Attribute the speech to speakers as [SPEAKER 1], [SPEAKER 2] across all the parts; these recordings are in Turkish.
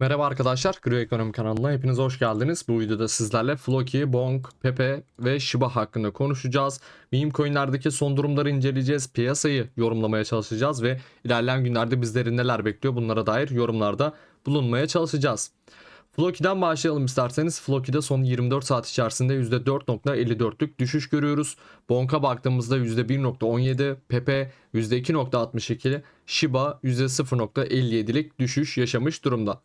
[SPEAKER 1] Merhaba arkadaşlar, Gri Ekonomi kanalına hepiniz hoş geldiniz. Bu videoda sizlerle Floki, Bonk, Pepe ve Shiba hakkında konuşacağız. Meme coinlerdeki son durumları inceleyeceğiz, piyasayı yorumlamaya çalışacağız ve ilerleyen günlerde bizleri neler bekliyor bunlara dair yorumlarda bulunmaya çalışacağız. Floki'den başlayalım isterseniz. Floki'de son 24 saat içerisinde %4.54'lük düşüş görüyoruz. Bonk'a baktığımızda %1.17, Pepe %2.62, Shiba %0.57'lik düşüş yaşamış durumda.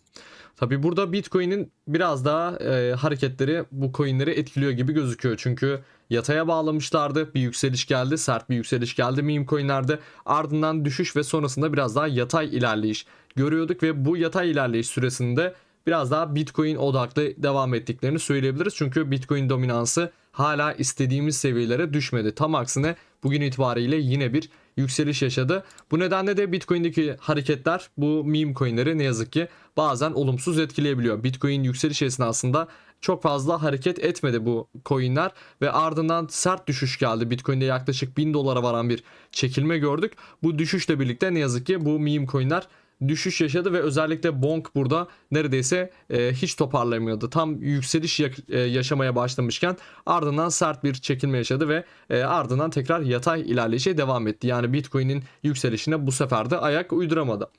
[SPEAKER 1] Tabi burada Bitcoin'in biraz daha e, hareketleri bu coinleri etkiliyor gibi gözüküyor. Çünkü yataya bağlamışlardı. Bir yükseliş geldi. Sert bir yükseliş geldi meme coinlerde. Ardından düşüş ve sonrasında biraz daha yatay ilerleyiş görüyorduk ve bu yatay ilerleyiş süresinde biraz daha Bitcoin odaklı devam ettiklerini söyleyebiliriz. Çünkü Bitcoin dominansı hala istediğimiz seviyelere düşmedi. Tam aksine bugün itibariyle yine bir yükseliş yaşadı. Bu nedenle de Bitcoin'deki hareketler bu meme coinleri ne yazık ki bazen olumsuz etkileyebiliyor. Bitcoin yükseliş esnasında çok fazla hareket etmedi bu coinler ve ardından sert düşüş geldi. Bitcoin'de yaklaşık 1000 dolara varan bir çekilme gördük. Bu düşüşle birlikte ne yazık ki bu meme coinler düşüş yaşadı ve özellikle Bonk burada neredeyse e, hiç toparlamıyordu. Tam yükseliş ya- e, yaşamaya başlamışken ardından sert bir çekilme yaşadı ve e, ardından tekrar yatay ilerleyişe devam etti. Yani Bitcoin'in yükselişine bu sefer de ayak uyduramadı.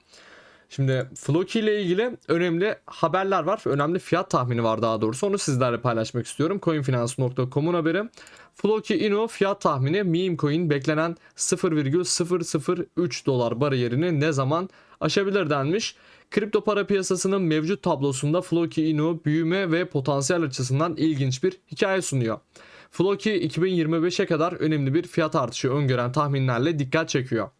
[SPEAKER 1] Şimdi Floki ile ilgili önemli haberler var. Önemli fiyat tahmini var daha doğrusu. Onu sizlerle paylaşmak istiyorum. Coinfinance.com'un haberi. Floki Ino fiyat tahmini meme coin beklenen 0,003 dolar bariyerini ne zaman aşabilir denmiş. Kripto para piyasasının mevcut tablosunda Floki Inu büyüme ve potansiyel açısından ilginç bir hikaye sunuyor. Floki 2025'e kadar önemli bir fiyat artışı öngören tahminlerle dikkat çekiyor.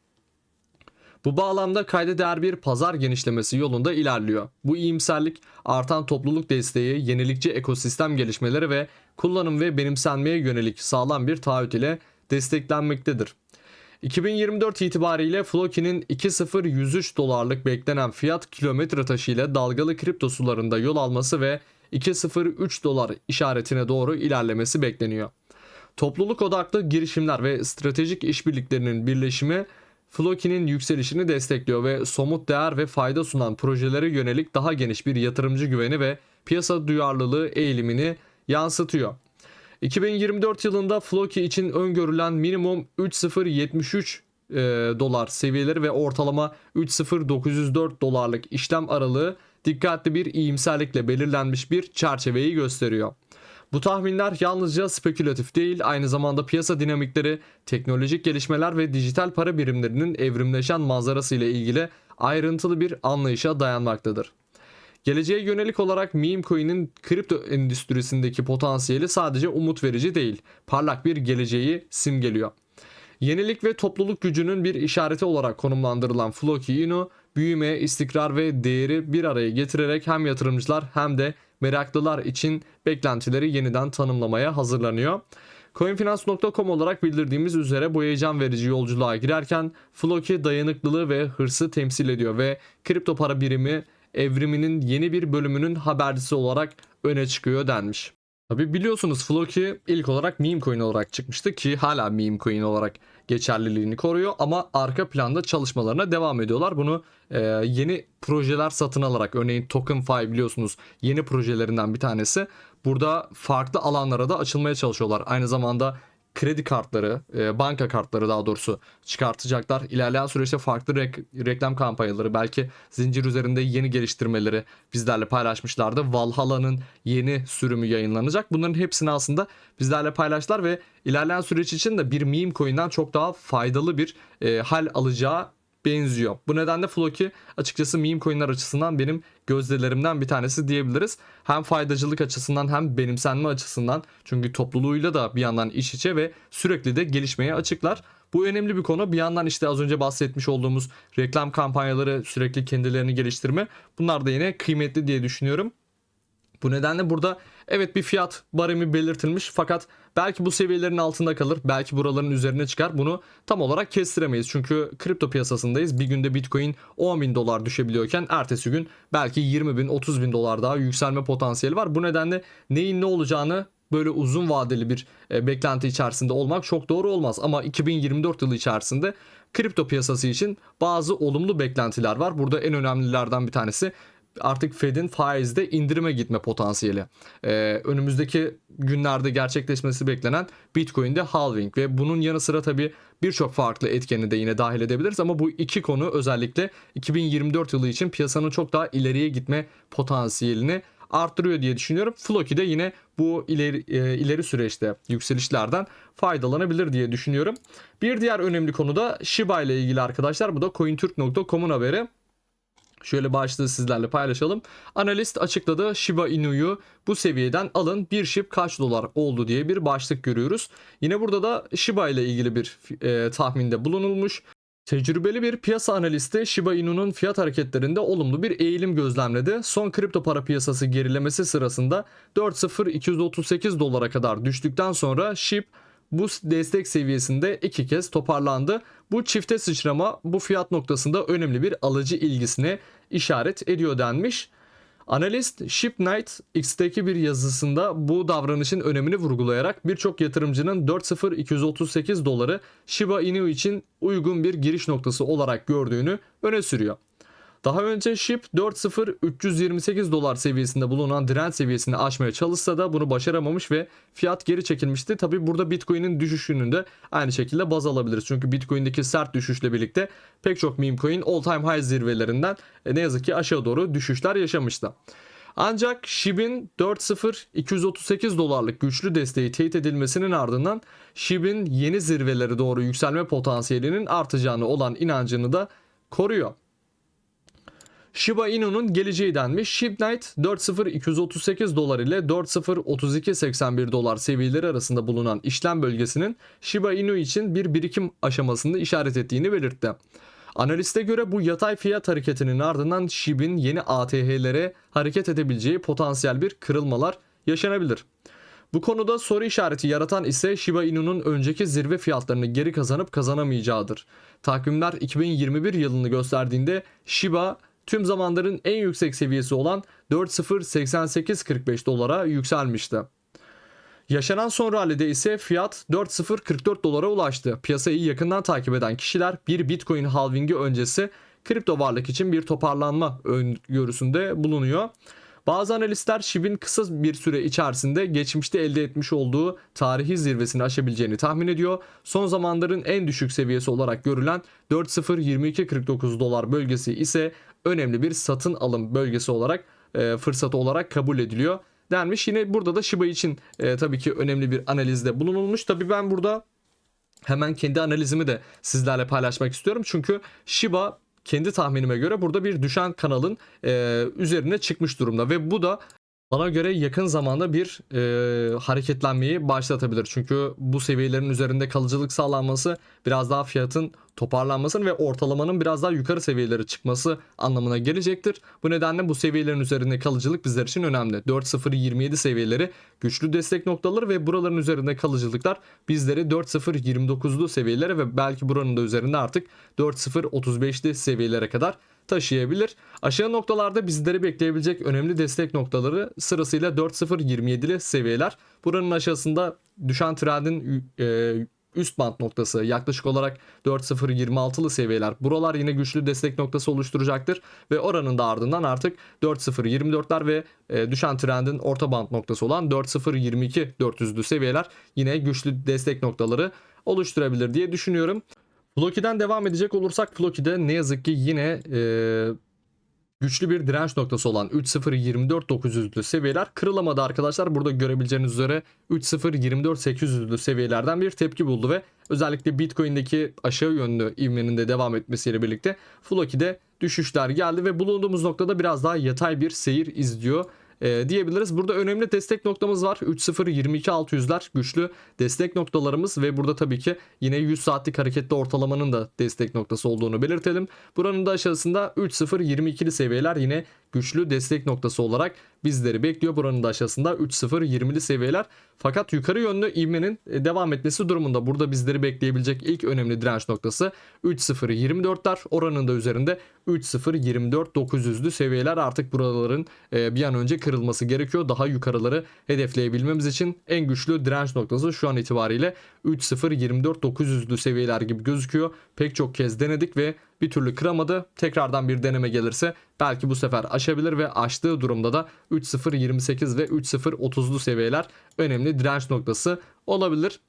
[SPEAKER 1] Bu bağlamda kayda değer bir pazar genişlemesi yolunda ilerliyor. Bu iyimserlik artan topluluk desteği, yenilikçi ekosistem gelişmeleri ve kullanım ve benimsenmeye yönelik sağlam bir taahhüt ile desteklenmektedir. 2024 itibariyle Floki'nin 2.0103 dolarlık beklenen fiyat kilometre taşı ile dalgalı kripto sularında yol alması ve 2.03 dolar işaretine doğru ilerlemesi bekleniyor. Topluluk odaklı girişimler ve stratejik işbirliklerinin birleşimi Floki'nin yükselişini destekliyor ve somut değer ve fayda sunan projelere yönelik daha geniş bir yatırımcı güveni ve piyasa duyarlılığı eğilimini yansıtıyor. 2024 yılında Floki için öngörülen minimum 3073 e, dolar seviyeleri ve ortalama 30904 dolarlık işlem aralığı dikkatli bir iyimserlikle belirlenmiş bir çerçeveyi gösteriyor. Bu tahminler yalnızca spekülatif değil, aynı zamanda piyasa dinamikleri, teknolojik gelişmeler ve dijital para birimlerinin evrimleşen manzarası ile ilgili ayrıntılı bir anlayışa dayanmaktadır. Geleceğe yönelik olarak meme coin'in kripto endüstrisindeki potansiyeli sadece umut verici değil, parlak bir geleceği simgeliyor. Yenilik ve topluluk gücünün bir işareti olarak konumlandırılan Floki Inu, büyüme, istikrar ve değeri bir araya getirerek hem yatırımcılar hem de meraklılar için beklentileri yeniden tanımlamaya hazırlanıyor. Coinfinance.com olarak bildirdiğimiz üzere bu heyecan verici yolculuğa girerken Floki dayanıklılığı ve hırsı temsil ediyor ve kripto para birimi evriminin yeni bir bölümünün habercisi olarak öne çıkıyor denmiş. Tabi biliyorsunuz Floki ilk olarak meme coin olarak çıkmıştı ki hala meme coin olarak geçerliliğini koruyor ama arka planda çalışmalarına devam ediyorlar. Bunu e, yeni projeler satın alarak örneğin TokenFi biliyorsunuz yeni projelerinden bir tanesi. Burada farklı alanlara da açılmaya çalışıyorlar. Aynı zamanda kredi kartları, e, banka kartları daha doğrusu çıkartacaklar. İlerleyen süreçte farklı rek- reklam kampanyaları, belki zincir üzerinde yeni geliştirmeleri bizlerle paylaşmışlardı. Valhalla'nın yeni sürümü yayınlanacak. Bunların hepsini aslında bizlerle paylaştılar ve ilerleyen süreç için de bir meme coin'den çok daha faydalı bir e, hal alacağı benziyor. Bu nedenle Floki açıkçası meme coinler açısından benim gözdelerimden bir tanesi diyebiliriz. Hem faydacılık açısından hem benimsenme açısından çünkü topluluğuyla da bir yandan iç içe ve sürekli de gelişmeye açıklar. Bu önemli bir konu. Bir yandan işte az önce bahsetmiş olduğumuz reklam kampanyaları sürekli kendilerini geliştirme. Bunlar da yine kıymetli diye düşünüyorum. Bu nedenle burada evet bir fiyat baremi belirtilmiş fakat belki bu seviyelerin altında kalır. Belki buraların üzerine çıkar. Bunu tam olarak kestiremeyiz. Çünkü kripto piyasasındayız. Bir günde Bitcoin 10 bin dolar düşebiliyorken ertesi gün belki 20 bin 30 bin dolar daha yükselme potansiyeli var. Bu nedenle neyin ne olacağını böyle uzun vadeli bir e, beklenti içerisinde olmak çok doğru olmaz. Ama 2024 yılı içerisinde kripto piyasası için bazı olumlu beklentiler var. Burada en önemlilerden bir tanesi artık Fed'in faizde indirime gitme potansiyeli. Ee, önümüzdeki günlerde gerçekleşmesi beklenen Bitcoin'de halving ve bunun yanı sıra tabii birçok farklı etkeni de yine dahil edebiliriz ama bu iki konu özellikle 2024 yılı için piyasanın çok daha ileriye gitme potansiyelini arttırıyor diye düşünüyorum. Floki de yine bu ileri, e, ileri süreçte yükselişlerden faydalanabilir diye düşünüyorum. Bir diğer önemli konu da Shiba ile ilgili arkadaşlar. Bu da cointurk.com'un haberi. Şöyle başlığı sizlerle paylaşalım. Analist açıkladı Shiba Inu'yu bu seviyeden alın bir ship kaç dolar oldu diye bir başlık görüyoruz. Yine burada da Shiba ile ilgili bir e, tahminde bulunulmuş. Tecrübeli bir piyasa analisti Shiba Inu'nun fiyat hareketlerinde olumlu bir eğilim gözlemledi. Son kripto para piyasası gerilemesi sırasında 4.0238 dolara kadar düştükten sonra SHIB bu destek seviyesinde iki kez toparlandı. Bu çifte sıçrama bu fiyat noktasında önemli bir alıcı ilgisine işaret ediyor denmiş. Analist Ship Knight X'teki bir yazısında bu davranışın önemini vurgulayarak birçok yatırımcının 4.0238 doları Shiba Inu için uygun bir giriş noktası olarak gördüğünü öne sürüyor. Daha önce SHIB 4.0328 dolar seviyesinde bulunan direnç seviyesini aşmaya çalışsa da bunu başaramamış ve fiyat geri çekilmişti. Tabi burada Bitcoin'in düşüşünün de aynı şekilde baz alabiliriz. Çünkü Bitcoin'deki sert düşüşle birlikte pek çok meme coin all time high zirvelerinden e, ne yazık ki aşağı doğru düşüşler yaşamıştı. Ancak SHIB'in 4.0238 dolarlık güçlü desteği teyit edilmesinin ardından SHIB'in yeni zirvelere doğru yükselme potansiyelinin artacağını olan inancını da koruyor. Shiba Inu'nun geleceği denmiş. Shibnight 4.0238 dolar ile 4.0281 dolar seviyeleri arasında bulunan işlem bölgesinin Shiba Inu için bir birikim aşamasında işaret ettiğini belirtti. Analiste göre bu yatay fiyat hareketinin ardından SHIB'in yeni ATH'lere hareket edebileceği potansiyel bir kırılmalar yaşanabilir. Bu konuda soru işareti yaratan ise Shiba Inu'nun önceki zirve fiyatlarını geri kazanıp kazanamayacağıdır. Takvimler 2021 yılını gösterdiğinde Shiba tüm zamanların en yüksek seviyesi olan 4.08845 dolara yükselmişti. Yaşanan son rallide ise fiyat 4.044 dolara ulaştı. Piyasayı yakından takip eden kişiler bir Bitcoin halvingi öncesi kripto varlık için bir toparlanma öngörüsünde bulunuyor. Bazı analistler SHIB'in kısa bir süre içerisinde geçmişte elde etmiş olduğu tarihi zirvesini aşabileceğini tahmin ediyor. Son zamanların en düşük seviyesi olarak görülen 4.02249 dolar bölgesi ise önemli bir satın alım bölgesi olarak e, fırsatı olarak kabul ediliyor denmiş. Yine burada da Shiba için e, tabii ki önemli bir analizde bulunulmuş. Tabii ben burada hemen kendi analizimi de sizlerle paylaşmak istiyorum. Çünkü Shiba kendi tahminime göre burada bir düşen kanalın e, üzerine çıkmış durumda ve bu da bana göre yakın zamanda bir e, hareketlenmeyi başlatabilir. Çünkü bu seviyelerin üzerinde kalıcılık sağlanması biraz daha fiyatın toparlanmasının ve ortalamanın biraz daha yukarı seviyelere çıkması anlamına gelecektir. Bu nedenle bu seviyelerin üzerinde kalıcılık bizler için önemli. 4.027 seviyeleri güçlü destek noktaları ve buraların üzerinde kalıcılıklar bizleri 4.029'lu seviyelere ve belki buranın da üzerinde artık 4.035'li seviyelere kadar taşıyabilir. Aşağı noktalarda bizleri bekleyebilecek önemli destek noktaları sırasıyla 4.027'li seviyeler. Buranın aşağısında düşen trendin e, üst band noktası yaklaşık olarak 4.026'lı seviyeler. Buralar yine güçlü destek noktası oluşturacaktır ve oranın da ardından artık 4.024'ler ve e, düşen trendin orta band noktası olan 4.022 400'lü seviyeler yine güçlü destek noktaları oluşturabilir diye düşünüyorum. Floki'den devam edecek olursak Floki'de ne yazık ki yine e, güçlü bir direnç noktası olan 3.024.900'lü seviyeler kırılamadı arkadaşlar. Burada görebileceğiniz üzere 3.024.800'lü seviyelerden bir tepki buldu ve özellikle Bitcoin'deki aşağı yönlü ivmenin de devam etmesiyle birlikte Floki'de düşüşler geldi ve bulunduğumuz noktada biraz daha yatay bir seyir izliyor e, diyebiliriz. Burada önemli destek noktamız var. 3.0-22.600'ler güçlü destek noktalarımız ve burada tabii ki yine 100 saatlik hareketli ortalamanın da destek noktası olduğunu belirtelim. Buranın da aşağısında 3.0-22'li seviyeler yine güçlü destek noktası olarak bizleri bekliyor. Buranın da aşağısında 3.0-20'li seviyeler. Fakat yukarı yönlü ivmenin e, devam etmesi durumunda burada bizleri bekleyebilecek ilk önemli direnç noktası 3.0-24'ler. Oranın da üzerinde 3.0-24-900'lü seviyeler artık buraların e, bir an önce kırılması gerekiyor. Daha yukarıları hedefleyebilmemiz için en güçlü direnç noktası şu an itibariyle 3.0-24-900'lü seviyeler gibi gözüküyor. Pek çok kez denedik ve bir türlü kıramadı. Tekrardan bir deneme gelirse belki bu sefer aşabilir ve aştığı durumda da 3.028 ve 3.030'lu seviyeler önemli direnç noktası olabilir.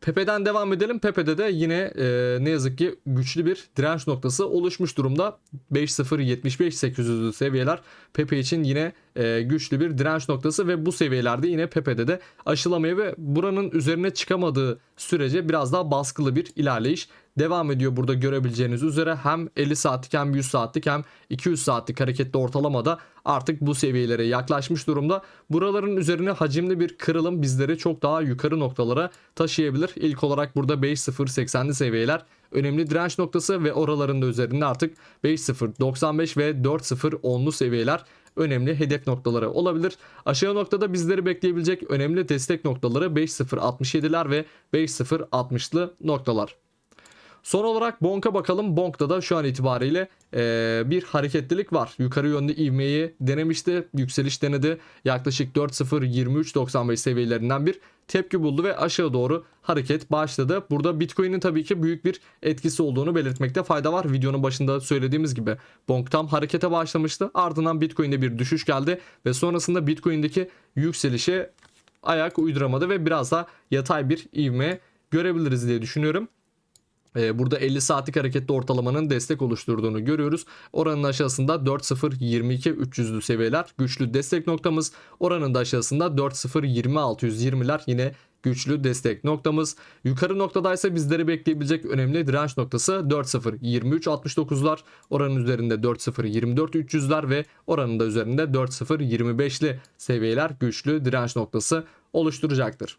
[SPEAKER 1] Pepe'den devam edelim. Pepe'de de yine e, ne yazık ki güçlü bir direnç noktası oluşmuş durumda. 5.075-800'lü seviyeler Pepe için yine e, güçlü bir direnç noktası ve bu seviyelerde yine Pepe'de de aşılamaya ve buranın üzerine çıkamadığı sürece biraz daha baskılı bir ilerleyiş devam ediyor burada görebileceğiniz üzere hem 50 saatlik hem 100 saatlik hem 200 saatlik hareketli ortalamada artık bu seviyelere yaklaşmış durumda. Buraların üzerine hacimli bir kırılım bizleri çok daha yukarı noktalara taşıyabilir. İlk olarak burada 5.080'li seviyeler önemli direnç noktası ve oraların da üzerinde artık 5.095 ve 4.010'lu seviyeler önemli hedef noktaları olabilir. Aşağı noktada bizleri bekleyebilecek önemli destek noktaları 5.067'ler ve 5.060'lı noktalar. Son olarak Bonk'a bakalım. Bonk'ta da şu an itibariyle e, bir hareketlilik var. Yukarı yönlü ivmeyi denemişti. Yükseliş denedi. Yaklaşık 4.023.95 seviyelerinden bir tepki buldu ve aşağı doğru hareket başladı. Burada Bitcoin'in tabii ki büyük bir etkisi olduğunu belirtmekte fayda var. Videonun başında söylediğimiz gibi Bonk tam harekete başlamıştı. Ardından Bitcoin'de bir düşüş geldi ve sonrasında Bitcoin'deki yükselişe ayak uyduramadı ve biraz da yatay bir ivme görebiliriz diye düşünüyorum. Ee, Burada 50 saatlik hareketli ortalamanın destek oluşturduğunu görüyoruz. Oranın aşağısında 4.022 300'lü seviyeler güçlü destek noktamız. Oranın da aşağısında 4.020 620'ler yine güçlü destek noktamız. Yukarı noktadaysa bizleri bekleyebilecek önemli direnç noktası 4.023.69'lar. Oranın üzerinde 4.024 300'ler ve oranın da üzerinde 4.025'li seviyeler güçlü direnç noktası oluşturacaktır.